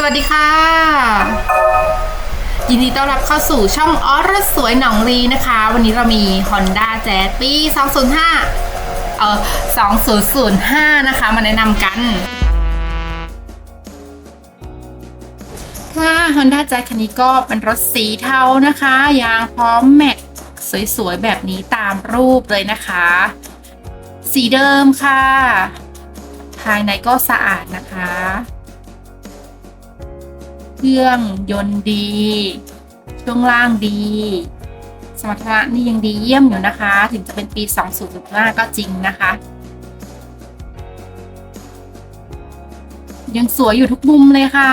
สวัสดีค่ะ ยินดีต้อนรับเข้าสู่ช่องออรสวยหนองลีนะคะ วันนี้เรามี Honda Jazz ปี 205 เอ่อ 2005 นะคะ มาแนะนำกัน ค่ะ Honda Jazz คันนี้ก็เป็นรถสีเทานะคะ ยางพร้อมแม็กสวยๆ แบบนี้ตามรูปเลยนะคะ สีเดิมค่ะ ภายในก็สะอาดนะคะ เครื่องยนต์ดี ช่วงล่างดี สมรรถนะนี่ยังดีเยี่ยมอยู่นะคะ ถึงจะเป็นปี 2015ก็จริงนะคะ ยังสวยอยู่ทุกมุมเลยค่ะ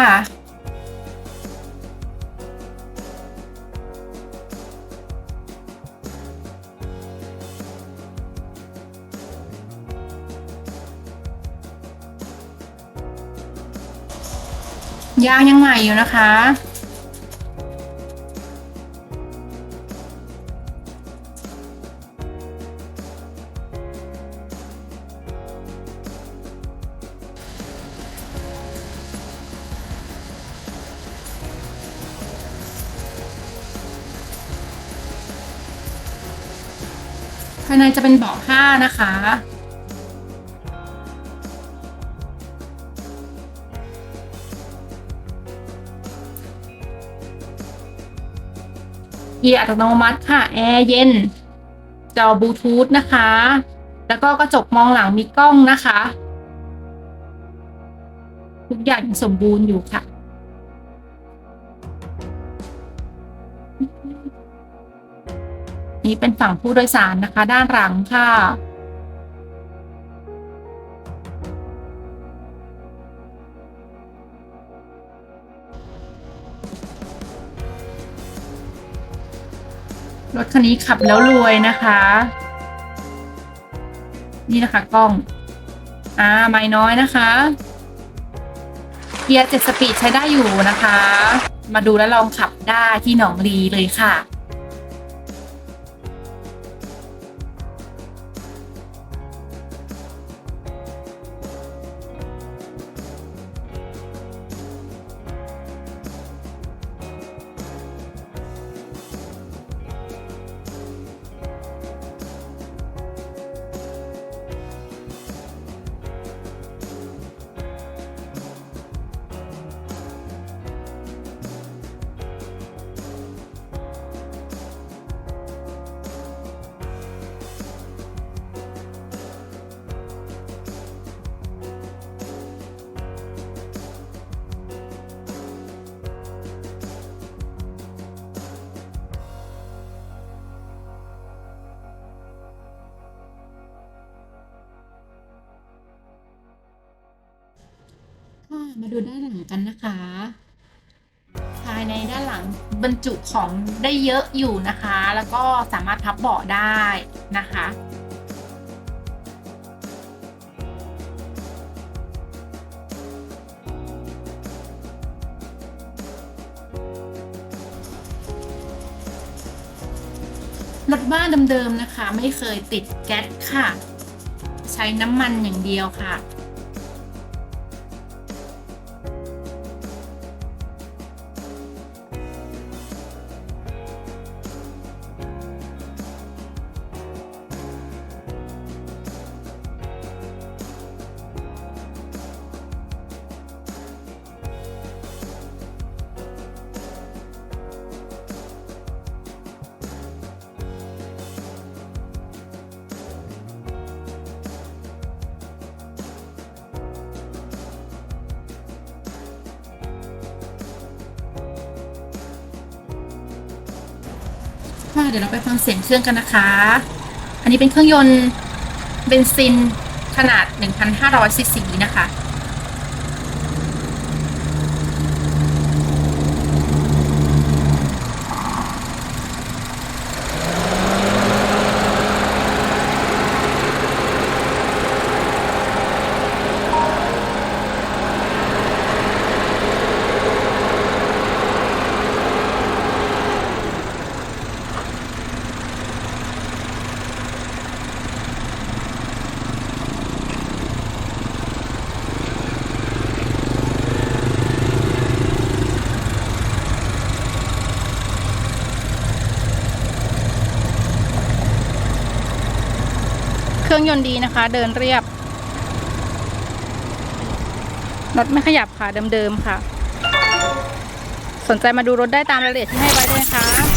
ยางยังใหม่อยู่นะคะ ภายในจะเป็นเบาะผ้านะคะ กียร์อัตโนมัติค่ะ แอร์เย็น จอบลูทูธนะคะ แล้วก็กระจกมองหลังมีกล้องนะคะ ทุกอย่างยังสมบูรณ์อยู่ค่ะ นี่เป็นฝั่งผู้โดยสารนะคะ ด้านหลังค่ะ รถคันนี้ขับแล้วรวยนะคะ นี่นะคะกล้อง อ่าไม่น้อยนะคะเกียร์เจ็ดสปีดใช้ได้อยู่นะคะ มาดูและลองขับได้ที่หนองลีเลยค่ะ มาดูด้านหลังกันนะคะ ภายในด้านหลังบรรจุของได้เยอะอยู่นะคะ แล้วก็สามารถพับเบาะได้นะคะรถบ้านเดิมๆนะคะ ไม่เคยติดแก๊สค่ะ ใช้น้ำมันอย่างเดียวค่ะ ค่ะ เดี๋ยวเราไปฟังเสียงเครื่องกันนะคะ อันนี้เป็นเครื่องยนต์เบนซินขนาด 1,500ซีซีนะคะ รื่องยนต์ดีนะคะ เดินเรียบ รถไม่ขยับค่ะเดิมๆค่ะ สนใจมาดูรถได้ตามรายละเอียดที่ให้ไว้เลยนะคะ